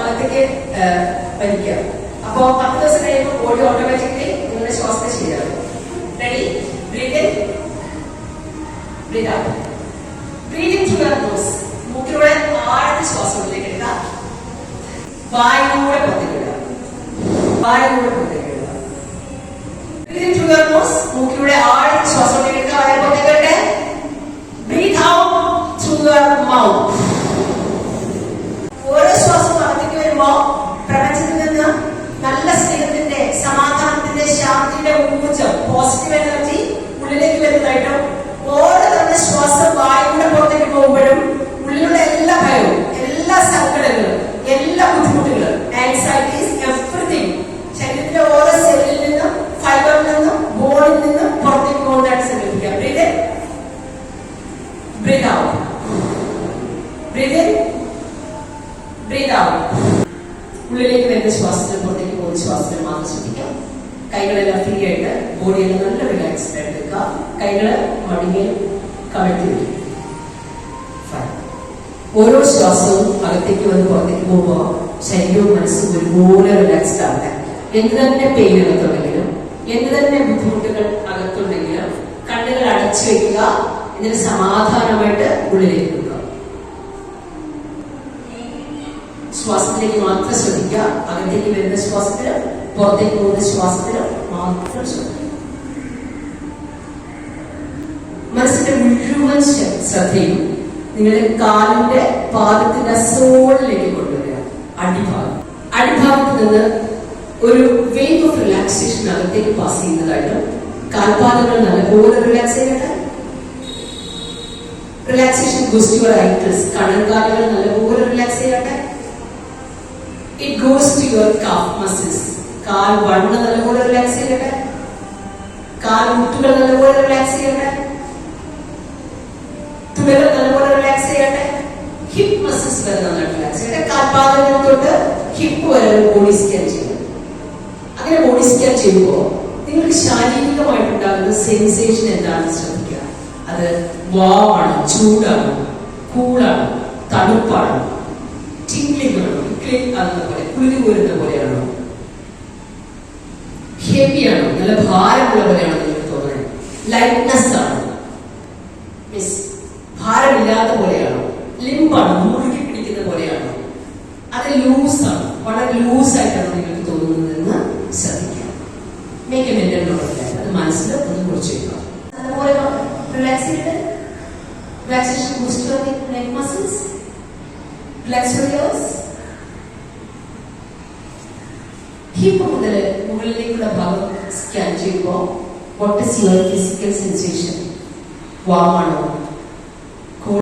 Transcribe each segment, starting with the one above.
അകത്തേക്ക് വലിക്കുക. അപ്പോ പത്ത് ദിവസം കഴിയുമ്പോൾ ബോഡി ഓട്ടോമാറ്റിക്കലി നിങ്ങളുടെ ശ്വാസത്തെ ശരിയാകും ready breathe in breathe out breathe in through your nose മൂക്കിലൂടെ ആഴ്ന്ന ശ്വാസം ഉള്ളിലേക്ക് എടുക്കുക. വായിലൂടെ പുറത്തേക്ക് ഇടുക. വായിലൂടെ പുറത്തേക്ക് ഇടുക. ബ്രീത്ത് ത്രൂ യുവർ നോസ് മൂക്കിലൂടെ ആഴ്ന്ന ശ്വാസം ഉള്ളിലേക്ക് എടുക്കുക വായ പുറത്തേക്ക് ഇടട്ടെ breathe out through your mouth ഓരോ ശ്വാസം അകത്തേക്ക് വരുമ്പോ പ്രപഞ്ചത്തിൽ നിന്ന് നല്ല സ്നേഹത്തിന്റെ സമാധാനത്തിന്റെ ശാന്തിയുടെ ഊർജം പോസിറ്റീവ് എനർജി ഉള്ളിലേക്ക് വരുന്നതായിട്ടും ഓരോ തവണ ശ്വാസം വായുടെ പുറത്തേക്ക് പോകുമ്പോഴും ഉള്ളിലുള്ള എല്ലാ ഭയവും എല്ലാ സങ്കടങ്ങളും എല്ലാ ബുദ്ധിമുട്ടുകളും ആൻസൈറ്റീസ് എവറിഥിങ് ശരീരത്തിലെ ഓരോ സെല്ലിൽ നിന്നും ഫൈബറിൽ നിന്നും ബോണിൽ നിന്നും പുറത്തേക്ക് പോകുന്നതായിട്ട് സങ്കല്പിക്കാം breathe breathe out breathe breathe out ഉള്ളിലേക്ക് വരുന്ന ശ്വാസത്തിന് പുറത്തേക്ക് പോകുന്ന ശ്വാസത്തിന് മാത്രം ശ്രദ്ധിക്കാം കൈകളെല്ലാം ഫ്രീ ബോഡിയെല്ലാം നല്ല റിലാക്സ് ആയിട്ട് വെക്കുക കൈകൾ വയ്ക്കും Fine. ഓരോ ശ്വാസവും അകത്തേക്ക് വന്ന് പുറത്തേക്ക് പോകുമ്പോൾ ശരീരവും മനസ്സും ഒരുപോലെ റിലാക്സ്ഡ് ആവട്ടെ എന്ത് തന്നെ പെയിൻ അകത്തുണ്ടെങ്കിലും എന്ത് തന്നെ ബുദ്ധിമുട്ടുകൾ അകത്തുണ്ടെങ്കിലും കണ്ണുകൾ അടച്ചു വെക്കുക. എന്നിട്ട് സമാധാനമായിട്ട് ഉള്ളിലേക്ക് നിൽക്കുക. ശ്വാസത്തിലേക്ക് മാത്രം ശ്രദ്ധിക്കുക. അകത്തേക്ക് വരുന്ന ശ്വാസത്തിലും പുറത്തേക്ക് പോകുന്ന ശ്വാസത്തിലും മാത്രം ശ്രദ്ധിക്കുക. മനസ്സിന്റെ മുഴുവൻ ശ്ര- ശ്രദ്ധയും നിങ്ങളുടെ കാലിന്റെ പാദത്തിന്റെ സോളിലേക്ക് കൊണ്ടുവരിക. അടിഭാഗം. അടിഭാഗത്ത് നിന്ന് ഒരു വേവ് ഓഫ് റിലാക്സേഷൻ അകത്തേക്ക് പാസ് ചെയ്യുന്നതായിട്ട് കാൽപാദങ്ങൾ നല്ലപോലെ റിലാക്സ് ചെയ്യട്ടെ. Relaxation goes to your ankles കണങ്കാലുകൾ നല്ലപോലെ റിലാക്സ് ചെയ്യട്ടെ. It goes to your calf muscles കാൽ വണ്ണ് നല്ലപോലെ റിലാക്സ് ചെയ്യട്ടെ. കാൽ മുട്ടുകൾ നല്ലപോലെ റിലാക്സ് ചെയ്യട്ടെ. തുകകൾ നല്ലപോലെ റിലാക്സ് ചെയ്യട്ടെ ഹിപ്പ് മസിൽസ് വരെ നന്നായിട്ട് റിലാക്സ് ചെയ്യട്ടെ. കാൽപാദങ്ങൾ തൊട്ട് ഹിപ്പ് വരെ ബോഡി സ്കാൻ ചെയ്യും അങ്ങനെ ബോഡി സ്കാൻ ചെയ്യുമ്പോൾ നിങ്ങൾക്ക് ശാരീരികമായിട്ടുണ്ടാകുന്ന സെൻസേഷൻ എന്താണെന്ന് ശ്രദ്ധിക്കുക. അത് വാവാണ് ചൂടാണ് കൂളാണ് തണുപ്പാണ് ടിംഗ്ലിംഗ് ആണോ ക്ലിക്ക് ആകുന്ന പോലെ കുളിരി പോരുന്ന പോലെയാണോ? ഹെവിയാണോ നല്ല ഭാരമുള്ള പോലെയാണോ നിങ്ങൾക്ക് തോന്നുന്നത്? ലൈറ്റ്നെസ് ആണ്. Relaxation boost neck muscles relax your ears hip മുതൽ മുകളിലേക്കുള്ള ഭാഗം സ്കാൻ ചെയ്യുമ്പോൾ what is your physical sensation വാമാണോ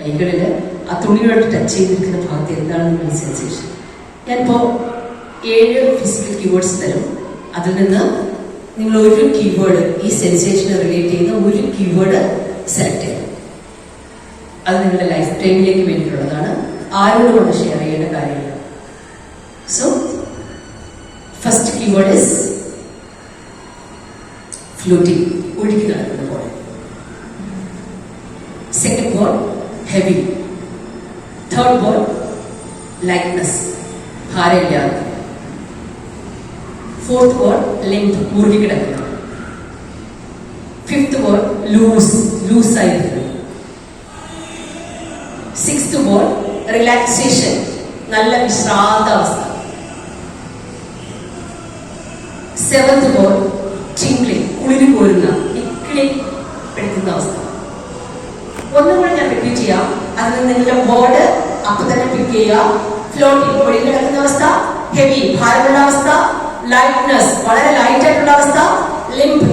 കൈകളിൽ ആ തുണിയോട്ട് ടച്ച് ചെയ്തിരിക്കുന്ന ഭാഗത്ത് എന്താണ് നിങ്ങളുടെ സെൻസേഷൻ ഞാനിപ്പോ ഏഴ് ഫിസിക്കൽ കീവേഡ്സ് തരും. അതിൽ നിന്ന് നിങ്ങൾ ഒരു കീവേഡ് ഈ സെൻസേഷനെ റിലേറ്റ് ചെയ്യുന്ന ഒരു കീവേഡ് സെലക്ട് ചെയ്യണം അത് നിങ്ങളുടെ ലൈഫ് ടൈമിലേക്ക് വേണ്ടിയിട്ടുള്ളതാണ്. ആരോടുമാണ് ഷെയർ ചെയ്യേണ്ട കാര്യമില്ല so first keyword is floating ഒഴുകി നടക്കുന്ന പോലെ second word heavy third word lightness ഭാരമില്ലാതെ. Fourth word length മുറുകി fifth word loose loose side sixth ball relaxation നല്ല വിശ്രാന്താവസ്ഥ സെവന്ത് ബോൾ ടിംഗ്ലിംഗ് കുളിരി പോരുന്ന ഇക്കിളി പെടുത്തുന്ന അവസ്ഥ. ഒന്നും കൂടെ ഞാൻ റിപ്പീറ്റ് ചെയ്യാം. അതിൽ നിങ്ങളുടെ ബോർഡ് അപ്പൊ തന്നെ പിക്ക് ചെയ്യുക. ഫ്ലോട്ടിംഗ് ഒഴുകി കിടക്കുന്ന അവസ്ഥ. ഹെവി ഭാരമുള്ള അവസ്ഥ. ലൈറ്റ്നസ് വളരെ ലൈറ്റ് ആയിട്ടുള്ള അവസ്ഥ. ലിംപ്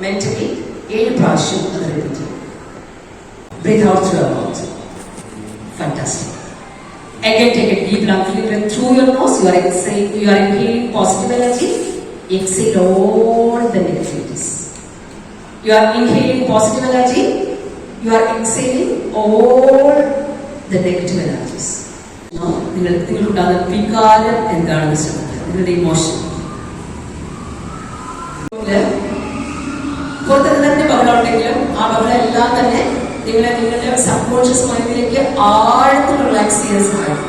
ഉള്ളില് മെന്റലി ഏഴ് പ്രാവശ്യം അത് റിപ്പീറ്റ് ചെയ്യും breathe out through your mouth fantastic Again, take a deep lovely breath through your nose. You are exhaling, you are inhaling positive energy. Exhale all the negativities. You are inhaling positive energy. You are exhaling all the negative energies. Now, നിങ്ങൾ നിങ്ങൾക്കുണ്ടാകുന്ന വികാരം എന്താണെന്ന് ശ്രമിക്കുക നിങ്ങളുടെ emotion പുറത്ത് തന്നെ ബഹളമുണ്ടെങ്കിലും ആ ബഹളം തന്നെ നിങ്ങളെ നിങ്ങളുടെ സബ് കോൺഷ്യസ് മൈൻഡിലേക്ക് ആഴത്തിൽ റിലാക്സ് ചെയ്യാൻ സഹായിക്കും.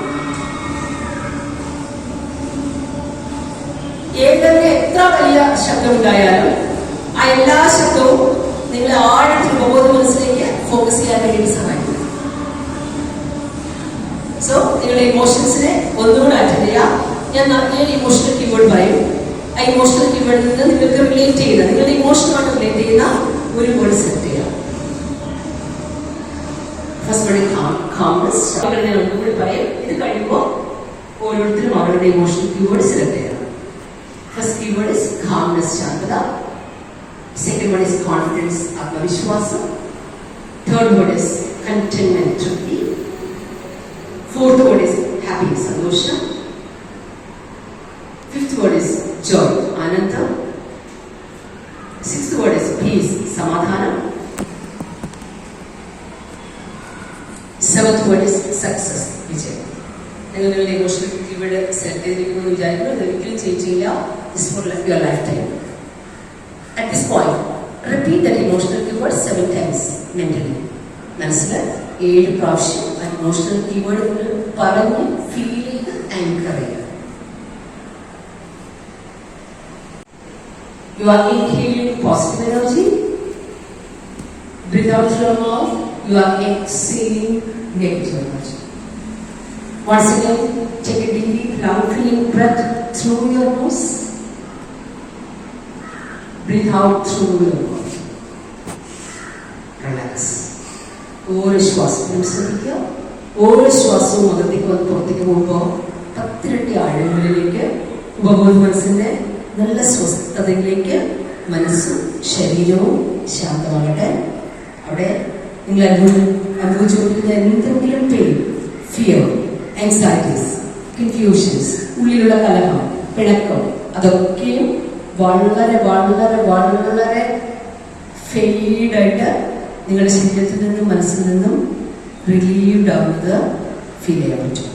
ഏതൊക്കെ എത്ര വലിയ ശബ്ദം ഉണ്ടായാലും ആ എല്ലാ ശബ്ദവും നിങ്ങളെ ആഴത്തിൽ ഉപബോധ മനസ്സിലേക്ക് ഫോക്കസ് ചെയ്യാൻ വേണ്ടി സഹായിക്കും. സോ നിങ്ങളുടെ ഇമോഷൻസിനെ ഒന്നുകൂടെ അറ്റൻഡ് ചെയ്യാം ഞാൻ ഞാൻ ഇമോഷണൽ കീവേഡ് പറയും. ആ ഇമോഷണൽ കീവേഡിൽ നിന്ന് നിങ്ങൾക്ക് റിലേറ്റ് ചെയ്യുന്ന നിങ്ങളുടെ ഇമോഷനുമായിട്ട് റിലേറ്റ് ചെയ്യുന്ന ഒരു വേർഡ് സെലക്ട് ചെയ്യാം ഫസ്റ്റ് വേർഡ് കാംനെസ് ഞാൻ ഒന്നുകൂടി പറയും ഇത് കഴിയുമ്പോൾ ഓരോരുത്തരും അവരുടെ ഇമോഷണൽ കീവേഡ് സെലക്ട് ചെയ്യാം ഫസ്റ്റ് കീവേഡ് ഇസ് കാംനെസ് ശാന്തത സെക്കൻഡ് വേർഡ് ഇസ് കോൺഫിഡൻസ് ആത്മവിശ്വാസം തേർഡ് വേർഡ് ഇസ് കണ്ടെയ്ൻമെന്റ് തൃപ്തി ഫോർത്ത് വേർഡ് ഇസ് ഹാപ്പി സന്തോഷം ഫിഫ്ത് വേർഡ് ഇസ് ജോയ് ആനന്ദം സിക്സ്ത് വേർഡ് ഇസ് പീസ് സമാധാനം സെവൻത് വേർഡ് ഇസ് സക്സസ് വിജയം നിങ്ങൾ നിങ്ങളുടെ ഇമോഷണൽ കീവേഡ് സെലക്ട് ചെയ്തിരിക്കുന്നു എന്ന് വിചാരിക്കുന്നു. അത് ഒരിക്കലും ചേഞ്ച് ചെയ്യില്ല. Is for your lifetime at this point repeat that emotional keyword seven times mentally മനസ്സിൽ ഏഴ് പ്രാവശ്യം ആ ഇമോഷണൽ കീവേഡ് നിങ്ങൾ പറഞ്ഞ് ഫീൽ ചെയ്ത് ആങ്കർ ചെയ്യുക. You are inhaling positive energy. Breathe out through your mouth. You are exhaling negative energy. Once again, take a deep, long, filling breath through your nose. Breathe out through your mouth. Relax. ഓരോ ശ്വാസത്തിനും ശ്രദ്ധിക്കുക ഓരോ ശ്വാസവും അകത്തേക്ക് വന്ന് പുറത്തേക്ക് പോകുമ്പോൾ പത്തിരട്ടി ആഴങ്ങളിലേക്ക് ഉപബോധ മനസ്സിന്റെ നല്ല സ്വസ്ഥതയിലേക്ക് മനസ്സും ശരീരവും ശാന്തമാകട്ടെ അവിടെ നിങ്ങൾ അനുഭവി അനുഭവിച്ചുകൊണ്ടിരുന്ന എന്തെങ്കിലും പെയിൻ ഫിയർ ആങ്സൈറ്റീസ് കൺഫ്യൂഷൻസ് ഉള്ളിലുള്ള കലഹം പിണക്കം അതൊക്കെയും വളരെ വളരെ വളരെ ഫെയ്ഡായിട്ട് നിങ്ങളുടെ ശരീരത്തിൽ നിന്നും മനസ്സിൽ നിന്നും റിലീവ്ഡ് ആവുന്നത് ഫീൽ ചെയ്യാൻ പറ്റും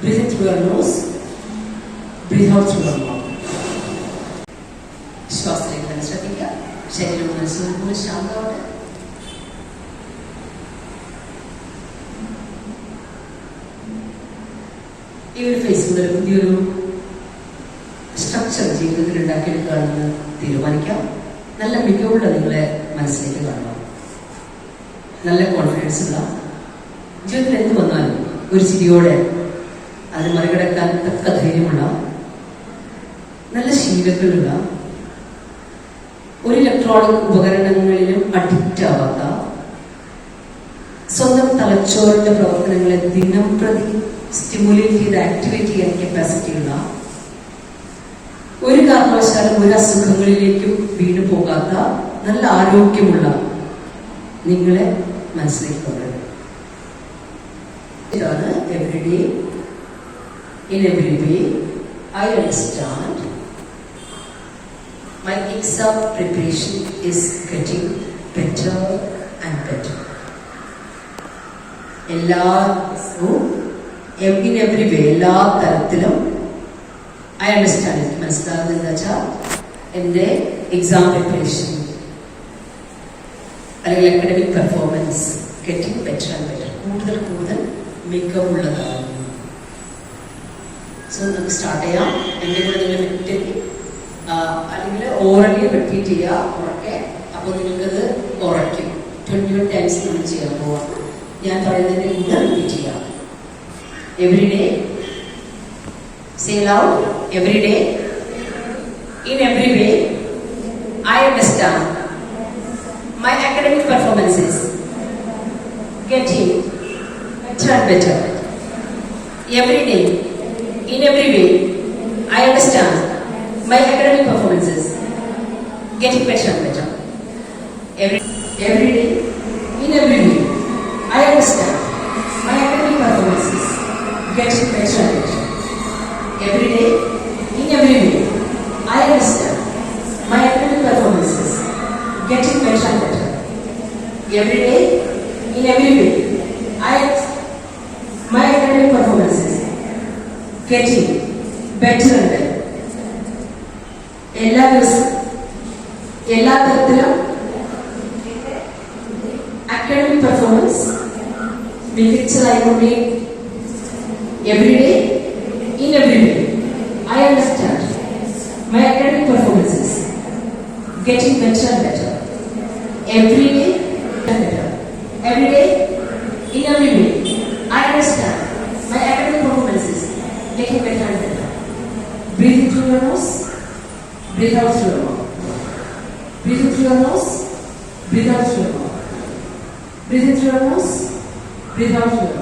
Breathe in through your nose. Breathe out through your mouth. ശ്വാസത്തിലേക്ക് തന്നെ ശ്രദ്ധിക്കുക ശരീരം കൂടി ശാന്തമാവട്ടെ ഈ ഒരു ഫേസ് മുതൽ പുതിയൊരു സ്ട്രക്ചർ ജീവിതത്തിൽ ഉണ്ടാക്കിയെടുക്കുകയാണെന്ന് തീരുമാനിക്കാം. നല്ല മികവുള്ള നിങ്ങളെ മനസ്സിലേക്ക് കാണണം. നല്ല കോൺഫിഡൻസ് ഉള്ള ജീവിതത്തിൽ എന്ത് വന്നാലും ഒരു ചിരിയോടെ അത് മറികടക്കാൻ തക്ക ധൈര്യമുള്ള നല്ല ശീലങ്ങളുള്ള ഒരു ഇലക്ട്രോണിക് ഉപകരണങ്ങളിലും അഡിക്റ്റ് ആവാത്ത സ്വന്തം തലച്ചോറിന്റെ പ്രവർത്തനങ്ങളെ ദിനം പ്രതി സ്റ്റിമുലേറ്റ് ചെയ്ത് ആക്ടിവേറ്റ് ചെയ്യാൻ കപ്പാസിറ്റി ഉള്ള ഒരു കാരണവശാലും ഒരു അസുഖങ്ങളിലേക്കും വീണു പോകാത്ത നല്ല ആരോഗ്യമുള്ള നിങ്ങളെ മനസ്സിലേക്ക് ഇതാണ് in every way I understand my exam preparation is getting better and better. എല്ലാ എവിൻ എവറി വേ എല്ലാ തരത്തിലും ഐ അണ്ടർസ്റ്റാൻഡ് എനിക്ക് മനസ്സിലാകുന്നത് എന്താ വെച്ചാൽ എന്റെ എക്സാം പ്രിപ്പറേഷൻ അല്ലെങ്കിൽ academic performance getting better and better കൂടുതൽ കൂടുതൽ മികവുള്ളതാകുന്നു സോ നമുക്ക് സ്റ്റാർട്ട് ചെയ്യാം. എന്റെ കൂടെ നിങ്ങൾ അല്ലെങ്കിൽ ഓറലി റിപ്പീറ്റ് ചെയ്യുക ഉറക്കെ അപ്പോൾ നിങ്ങൾക്കത് ഉറയ്ക്കും ട്വൻറ്റി വൺ ടൈംസ് നമ്മൾ ചെയ്യാൻ പോവാം ഞാൻ പറയുന്നതിൻ്റെ കൂടെ റിപ്പീറ്റ് ചെയ്യാം every day say loud every day in every way I understand my academic performances getting better and better. Every day, in every way, I understand my academic performances getting better and better. Every, every day, in every way, I understand my academic performances getting better and better. Every day, in every way, I understand my academic performances getting better better. Every day, in every way, I my academic performances getting better and better. എല്ലാ ദിവസവും? എല്ലാ തരത്തിലും? Academic performance മികച്ചതായിക്കൊണ്ടേ every day in every day I understand my academic performances getting better and better every day better. Every day, Bidatçılama. Bidatçılamaz, bidatçılama. Bidatçılamaz, bidatçılama.